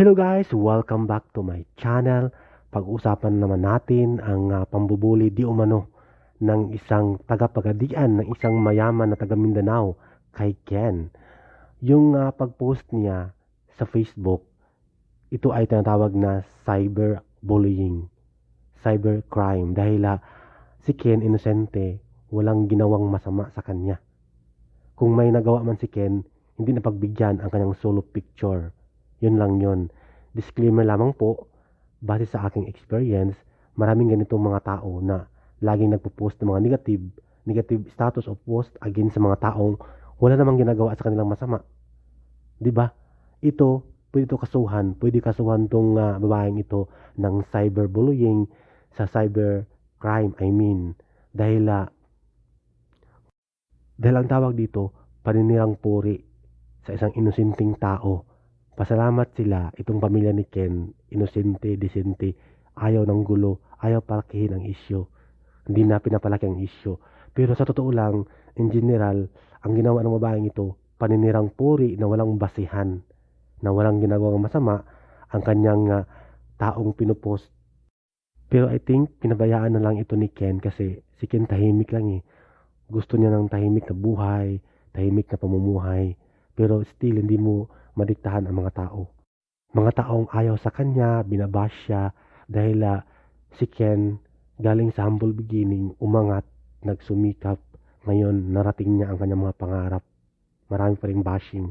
Hello guys! Welcome back to my channel. Pag-usapan naman natin ang uh, pambubuli di umano ng isang tagapagadian ng isang mayaman na taga Mindanao kay Ken. Yung uh, pag-post niya sa Facebook, ito ay tinatawag na cyberbullying, cybercrime dahil uh, si Ken inosente, walang ginawang masama sa kanya. Kung may nagawa man si Ken, hindi na pagbigyan ang kanyang solo picture yun lang yun. Disclaimer lamang po, base sa aking experience, maraming ganitong mga tao na laging nagpo-post ng mga negative, negative status of post against sa mga taong wala namang ginagawa sa kanilang masama. 'Di ba? Ito, pwede ito kasuhan, pwede kasuhan tong uh, babaeng ito ng cyberbullying sa cyber crime, I mean. Dahil uh, dahil ang tawag dito, paninirang puri sa isang inosenteng tao Pasalamat sila, itong pamilya ni Ken, inosente, disente, ayaw ng gulo, ayaw palakihin ang isyo. Hindi na pinapalaki ang isyo. Pero sa totoo lang, in general, ang ginawa ng babaeng ito, paninirang puri na walang basihan, na walang ginagawang masama, ang kanyang uh, taong pinupost. Pero I think, pinabayaan na lang ito ni Ken kasi si Ken tahimik lang eh. Gusto niya ng tahimik na buhay, tahimik na pamumuhay. Pero still, hindi mo madiktahan ang mga tao. Mga taong ayaw sa kanya, binabash siya dahil uh, si Ken galing sa humble beginning, umangat, nagsumikap, ngayon narating niya ang kanyang mga pangarap. Marami pa rin bashing.